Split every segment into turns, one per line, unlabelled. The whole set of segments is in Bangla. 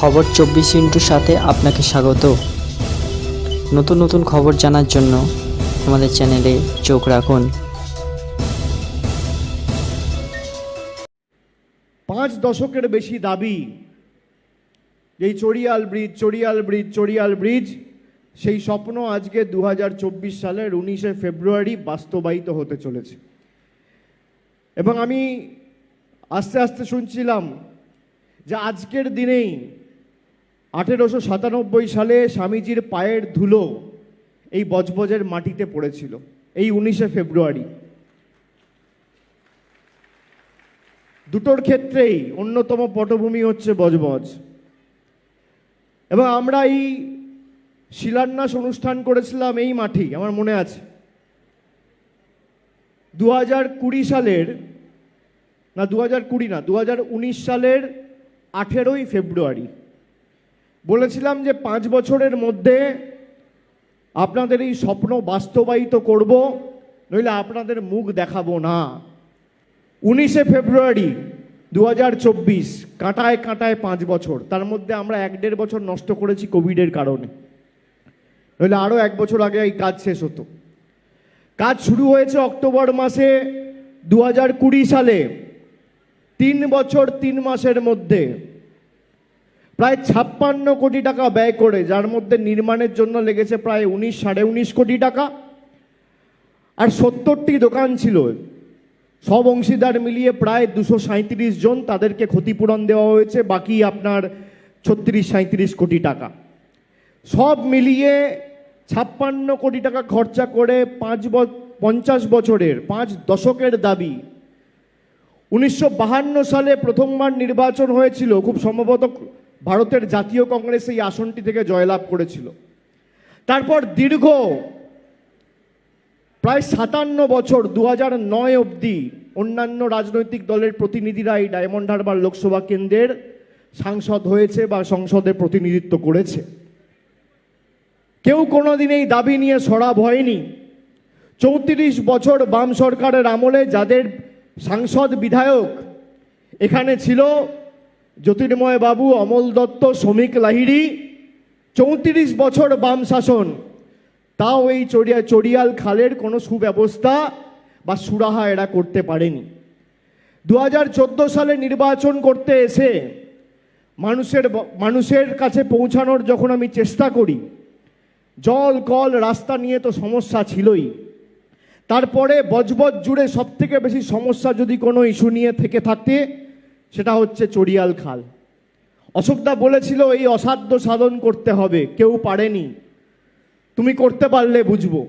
খবর চব্বিশ ইন্টুর সাথে আপনাকে স্বাগত। নতুন নতুন খবর জানার জন্য আমাদের চ্যানেলে চোখ রাখুন।
পাঁচ দশকের বেশি দাবি এই Choriyal bridge Choriyal bridge Choriyal bridge, সেই স্বপ্ন আজকে দু হাজার চব্বিশ সালের উনিশে ফেব্রুয়ারি বাস্তবায়িত হতে চলেছে। এবং আমি আস্তে আস্তে শুনছিলাম যে আজকের দিনেই আঠেরোশো সাতানব্বই সালে স্বামীজির পায়ের ধুলো এই বজবজের মাটিতে পড়েছিল, এই উনিশে ফেব্রুয়ারি। দুটোর ক্ষেত্রেই অন্যতম পটভূমি হচ্ছে বজবজ। এবং আমরা এই শিলান্যাস অনুষ্ঠান করেছিলাম এই মাঠেই, আমার মনে আছে। দু কুড়ি সালের, না দু কুড়ি না দু হাজার উনিশ সালের আঠেরোই ফেব্রুয়ারি। বলেছিলাম যে পাঁচ বছরের মধ্যে আপনাদের এই স্বপ্ন বাস্তবায়িত করব, নইলে আপনাদের মুখ দেখাবো না। উনিশে ফেব্রুয়ারি দু হাজার চব্বিশ, কাঁটায় কাঁটায় পাঁচ বছর। তার মধ্যে আমরা এক দেড় বছর নষ্ট করেছি কোভিডের কারণে। নইলে আরও এক বছর আগে এই কাজ শেষ হতো। কাজ শুরু হয়েছে অক্টোবর মাসে দু হাজার কুড়ি সালে। তিন বছর তিন মাসের মধ্যে। প্রায় ছাপ্পান্ন কোটি টাকা ব্যয় করে, যার মধ্যে নির্মাণের জন্য লেগেছে প্রায় উনিশ, সাড়ে উনিশ কোটি টাকা। আর সত্তরটি দোকান ছিল। সব অংশীদার মিলিয়ে প্রায় দুশো সাঁত্রিশ জন তাদেরকে ক্ষতিপূরণ দেওয়া হয়েছে, বাকি আপনার ছত্রিশ সাঁত্রিশ কোটি টাকা। সব মিলিয়ে ছাপ্পান্ন কোটি টাকা খরচা করে পাঁচ পঞ্চাশ বছরের, পাঁচ দশকের দাবি। উনিশশো সালে প্রথমবার নির্বাচন হয়েছিল, খুব সম্ভবত ভারতের জাতীয় কংগ্রেস এই আসনটি থেকে জয়লাভ করেছিল। তারপর দীর্ঘ প্রায় সাতান্ন বছর দু হাজার নয় অবধি অন্যান্য রাজনৈতিক দলের প্রতিনিধিরা এই ডায়মন্ড হারবার লোকসভা কেন্দ্রের সাংসদ হয়েছে বা সংসদে প্রতিনিধিত্ব করেছে। কেউ কোনোদিন এই দাবি নিয়ে সরাব হয়নি। চৌত্রিশ বছর বাম সরকারের আমলে যাদের সাংসদ বিধায়ক এখানে ছিল জ্যোতির্ময় বাবু, অমল দত্ত, শ্রমিক লাহিড়ি, চৌত্রিশ বছর বাম শাসন। তাও এই চড়িয়া চড়িয়াল খালের কোনো সুব্যবস্থা বা সুরাহা এরা করতে পারেনি। দু হাজার চোদ্দ সালে নির্বাচন করতে এসে মানুষের মানুষের কাছে পৌঁছানোর যখন আমি চেষ্টা করি, জল, কল, রাস্তা নিয়ে তো সমস্যা ছিলই। তারপরে বজবজ জুড়ে সব থেকে বেশি সমস্যা যদি কোনো ইস্যু নিয়ে থেকে থাকতে সেটা হচ্ছে চড়িয়াল খাল। অশোকদা বলেছিল, এই অসাধ্য সাধন করতে হবে, কেউ পারেনি। তুমি করতে পারলে বুঝব।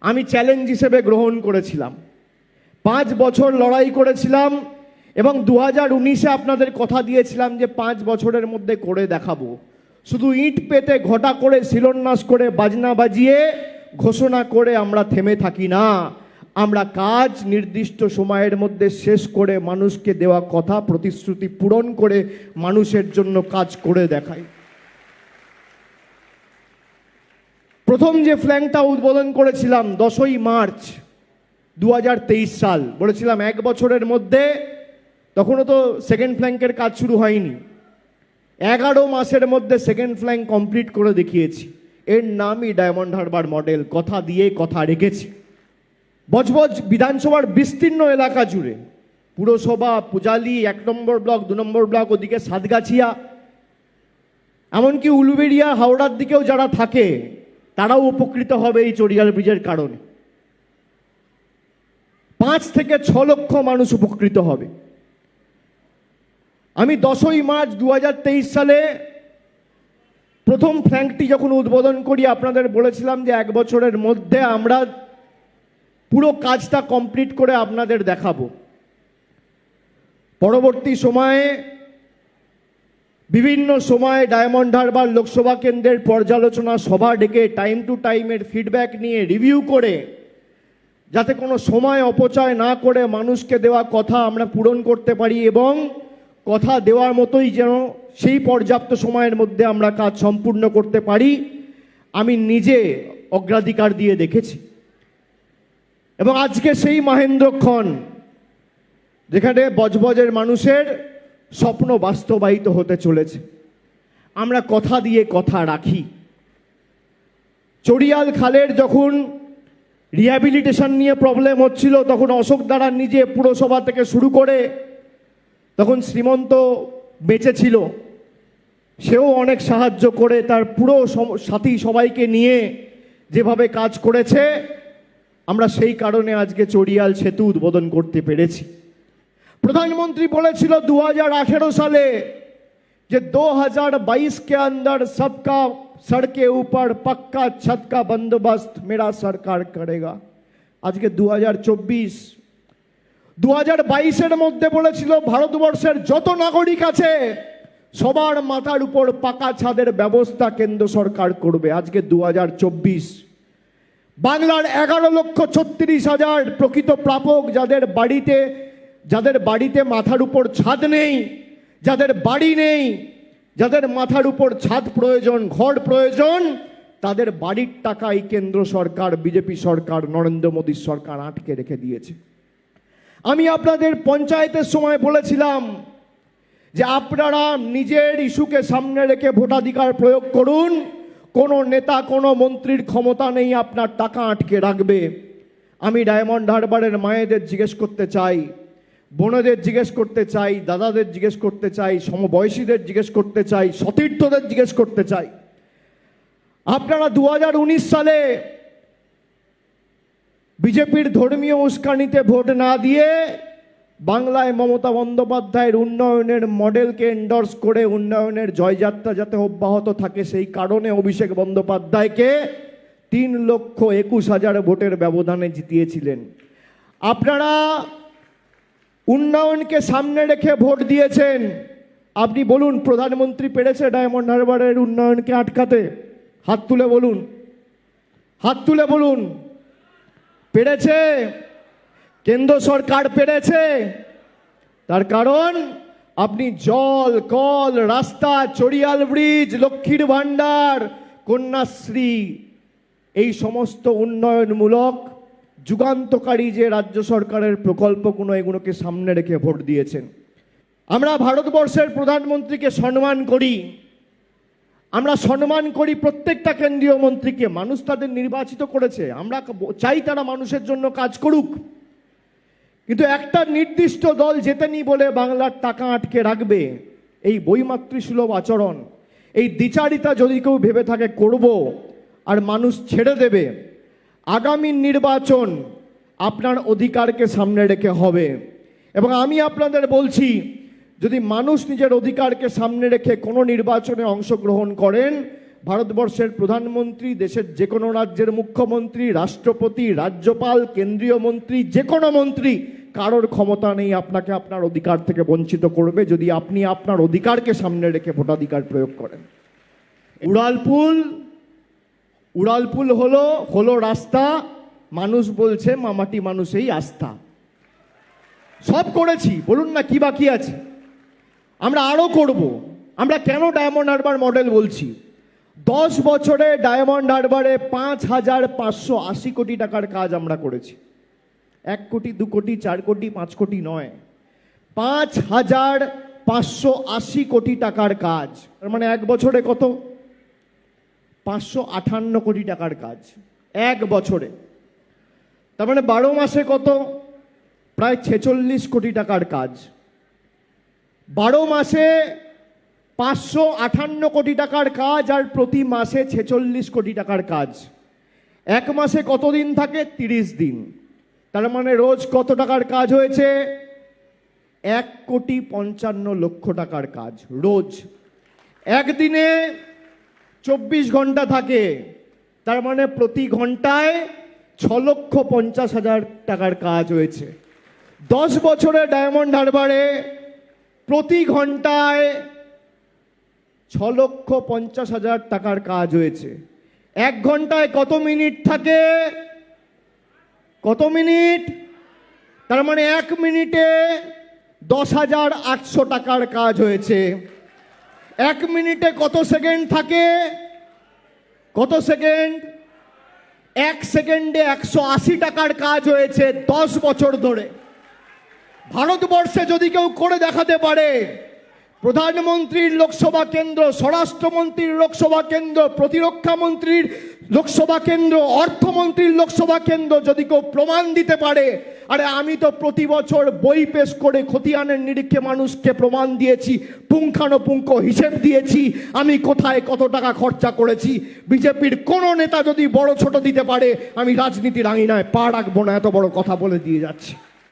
আমি চ্যালেঞ্জ হিসেবে গ্রহণ করেছিলাম। পাঁচ বছর লড়াই করেছিলাম এবং দু হাজার উনিশে আপনাদের কথা দিয়েছিলাম যে পাঁচ বছরের মধ্যে করে দেখাবো। শুধু ইট পেতে ঘটা করে শিলন্যাস করে বাজনা বাজিয়ে ঘোষণা করে আমরা থেমে থাকি না। আমরা কাজ নির্দিষ্ট সময়ের মধ্যে শেষ করে মানুষকে দেওয়া কথা, প্রতিশ্রুতি পূরণ করে মানুষের জন্য কাজ করে দেখাই। প্রথম যে ফ্ল্যাংটা উদ্বোধন করেছিলাম দশই মার্চ দু হাজার তেইশ সাল, বলেছিলাম এক বছরের মধ্যে, তখনও তো সেকেন্ড ফ্ল্যাঙ্কের কাজ শুরু হয়নি। এগারো মাসের মধ্যে সেকেন্ড ফ্ল্যাঙ্ক কমপ্লিট করে দেখিয়েছি। এর নামই ডায়মন্ড হারবার মডেল কথা দিয়ে কথা রেখেছি। বজবজ বিধানসভার বিস্তীর্ণ এলাকা জুড়ে। পুরসভা, পূজালি, এক নম্বর ব্লক, দু নম্বর ব্লক, ওদিকে সাতগাছিয়া, এমনকি উলুবেড়িয়া, হাওড়ার দিকেও যারা থাকে, তারাও উপকৃত হবে এই চড়িয়াল ব্রিজের কারণে। পাঁচ থেকে ছ লক্ষ মানুষ উপকৃত হবে। আমি দশই মার্চ দু হাজার তেইশ সালে প্রথম ফ্ল্যাঙ্কটি যখন উদ্বোধন করি, আপনাদের বলেছিলাম যে এক বছরের মধ্যে আমরা পুরো কাজটা কমপ্লিট করে আপনাদের দেখাবো। পরবর্তী সময়ে বিভিন্ন সময়ে ডায়মন্ড হারবার লোকসভা কেন্দ্রের পর্যালোচনা সভা ডেকে টাইম টু টাইমের ফিডব্যাক নিয়ে রিভিউ করে, যাতে কোনো সময় অপচয় না করে মানুষকে দেওয়া কথা আমরা পূরণ করতে পারি এবং কথা দেওয়ার মতোই যেন সেই পর্যাপ্ত সময়ের মধ্যে আমরা কাজ সম্পূর্ণ করতে পারি, আমি নিজে অগ্রাধিকার দিয়ে দেখেছি। এবং আজকে সেই মহেন্দ্রক্ষণ যেখানে বজবজের মানুষের স্বপ্ন বাস্তবায়িত হতে চলেছে। আমরা কথা দিয়ে কথা রাখি। চড়িয়াল খালের যখন রিহ্যাবিলিটেশন নিয়ে প্রবলেম হচ্ছিল, তখন অশোক দ্বারা নিজে পুরসভা থেকে শুরু করে, তখন শ্রীমন্ত বেঁচে ছিল সেও অনেক সাহায্য করে, তার পুরো সাথী সবাইকে নিয়ে যেভাবে কাজ করেছে আমরা সেই কারণে আজকে চড়িয়াল সেতু উদ্বোধন করতে পেরেছি। প্রধানমন্ত্রী বলেছিল দু হাজার আঠেরো সালে যে দু হাজার বাইশ কে আন্দর সবকা সড়কে উপর পাক্কা ছত কা বন্দোবস্ত মেরা সরকার করেগা। আজকে দু হাজার চব্বিশ। দু হাজার বাইশের মধ্যে বলেছিল ভারতবর্ষের যত নাগরিক আছে, সবার মাথার উপর পাকা ছাদের ব্যবস্থা কেন্দ্র সরকার করবে। আজকে দু হাজার চব্বিশ। বাংলার এগারো লক্ষ ছত্রিশ হাজার প্রকৃত প্রাপক যাদের বাড়িতে যাদের বাড়িতে মাথার উপর ছাদ নেই, যাদের বাড়ি নেই, যাদের মাথার উপর ছাদ প্রয়োজন, ঘর প্রয়োজন, তাদের বাড়ির টাকাই কেন্দ্র সরকার, বিজেপি সরকার, নরেন্দ্র মোদীর সরকার আটকে রেখে দিয়েছে। আমি আপনাদের পঞ্চায়েতের সময় বলেছিলাম যে আপনারা নিজের ইস্যুকে সামনে রেখে ভোটাধিকার প্রয়োগ করুন। কোনো নেতা, কোনো মন্ত্রীর ক্ষমতা নেই, আপনার টাকা আটকে রাখবে। আমি ডায়মন্ড হারবারের মায়েদের জিজ্ঞেস করতে চাই, বোনেদের জিজ্ঞেস করতে চাই, দাদাদের জিজ্ঞেস করতে চাই, সমবয়সীদের জিজ্ঞেস করতে চাই, সতীর্থদের জিজ্ঞেস করতে চাই। আপনারা দু হাজার উনিশ সালে বিজেপির ধর্মীয় উস্কানিতে ভোট না দিয়ে বাংলায় মমতা বন্দ্যোপাধ্যায়ের উন্নয়নের মডেলকে এন্ডর্স করে উন্নয়নের জয়যাত্রা যাতে অব্যাহত থাকে, সেই কারণে অভিষেক বন্দ্যোপাধ্যায়কে তিন লক্ষ একুশ হাজার ভোটের ব্যবধানে জিতিয়েছিলেন। আপনারা উন্নয়নকে সামনে রেখে ভোট দিয়েছেন। আপনি বলুন, প্রধানমন্ত্রী পেরেছে ডায়মন্ড হারবারের উন্নয়নকে আটকাতে? হাত তুলে বলুন। হাত তুলে বলুন। পেরেছে কেন্দ্র সরকার পেরেছে। তার কারণ, আপনি জল, কল, রাস্তা, চড়িয়াল ব্রিজ, লক্ষ্মীর ভাণ্ডার, কন্যাশ্রী, এই সমস্ত উন্নয়নমূলক, যুগান্তকারী যে রাজ্য সরকারের প্রকল্পগুলো, এগুলোকে সামনে রেখে ভোট দিয়েছেন। আমরা ভারতবর্ষের প্রধানমন্ত্রীকে সম্মান করি। আমরা সম্মান করি প্রত্যেকটা কেন্দ্রীয় মন্ত্রীকে। মানুষ তাদের নির্বাচিত করেছে। আমরা চাই তারা মানুষের জন্য কাজ করুক। কিন্তু একটা নির্দিষ্ট দল জেতেনি বলে বাংলার টাকা আটকে রাখবে। এই বইমাতৃসুলভ আচরণ, এই দ্বিচারিতা যদি কেউ ভেবে থাকে করব আর মানুষ ছেড়ে দেবে, আগামী নির্বাচন আপনার অধিকারকে সামনে রেখে হবে। এবং আমি আপনাদের বলছি, যদি মানুষ নিজের অধিকারকে সামনে রেখে কোনো নির্বাচনে অংশগ্রহণ করেন, ভারতবর্ষের প্রধানমন্ত্রী, দেশের যে কোনো রাজ্যের মুখ্যমন্ত্রী, রাষ্ট্রপতি, রাজ্যপাল, কেন্দ্রীয় মন্ত্রী যে কোনো মন্ত্রী কারোর ক্ষমতা নেই আপনাকে আপনার অধিকার থেকে বঞ্চিত করবে যদি আপনি আপনার অধিকারকে সামনে রেখে ভোটাধিকার প্রয়োগ করেন। উড়ালপুল উড়ালপুল হলো হলো রাস্তা, মানুষ বলছে মামাটি মানুষেই আস্থা। সব করেছি, বলুন না কি বাকি আছে? আমরা আরও করব। আমরা কেন ডায়মন্ড হারবার মডেল বলছি? দশ বছরে ডায়মন্ড হারবারে পাঁচ হাজার পাঁচশো আশি কোটি টাকার কাজ আমরা করেছি। এক কোটি, দু কোটি, চার কোটি, পাঁচ কোটি নয়। পাঁচ হাজার পাঁচশো আশি কোটি টাকার কাজ। মানে এক বছরে কত? পাঁচশো আটান্ন কোটি টাকার কাজ। এক বছরে। তার মানে বারো মাসে কত? প্রায় ছেচল্লিশ কোটি টাকার কাজ। বারো মাসে পাঁচশো আটান্ন কোটি টাকার কাজ আর প্রতি মাসে ছেচল্লিশ কোটি টাকার কাজ। এক মাসে কত দিন থাকে? তিরিশ দিন। তার মানে রোজ কত টাকার কাজ হয়েছে? এক কোটি পঞ্চান্ন লক্ষ টাকার কাজ, রোজ। একদিনে চব্বিশ ঘণ্টা থাকে, তার মানে প্রতি ঘন্টায় ছ লক্ষ পঞ্চাশ হাজার টাকার কাজ হয়েছে। দশ বছরে ডায়মন্ড হারবারে প্রতি ঘন্টায় ছ লক্ষ পঞ্চাশ হাজার টাকার কাজ হয়েছে। এক ঘন্টায় কত মিনিট থাকে? কত মিনিট? তার মানে এক মিনিটে দশ হাজার আটশো টাকার কাজ হয়েছে। এক মিনিটে কত সেকেন্ড থাকে? কত সেকেন্ড? এক সেকেন্ডে একশো আশি টাকার কাজ হয়েছে দশ বছর ধরে। ভারতবর্ষে যদি কেউ করে দেখাতে পারে প্রধানমন্ত্রীর লোকসভা কেন্দ্র, স্বরাষ্ট্রমন্ত্রীর লোকসভা কেন্দ্র, প্রতিরক্ষা মন্ত্রীর লোকসভা কেন্দ্র, অর্থমন্ত্রীর লোকসভা কেন্দ্র যদি কেউ প্রমাণ দিতে পারে, আরে আমি তো প্রতি বছর বই পেশ করে খতিয়ানের নিরীক্ষে মানুষকে প্রমাণ দিয়েছি, পুঙ্খানুপুঙ্খ হিসেব দিয়েছি, আমি কোথায় কত টাকা খরচা করেছি, বিজেপির কোনো নেতা যদি বড় ছোট দিতে পারে, আমি রাজনীতির আঙিনায় পা রাখব না, এত বড় কথা বলে দিয়ে যাচ্ছি।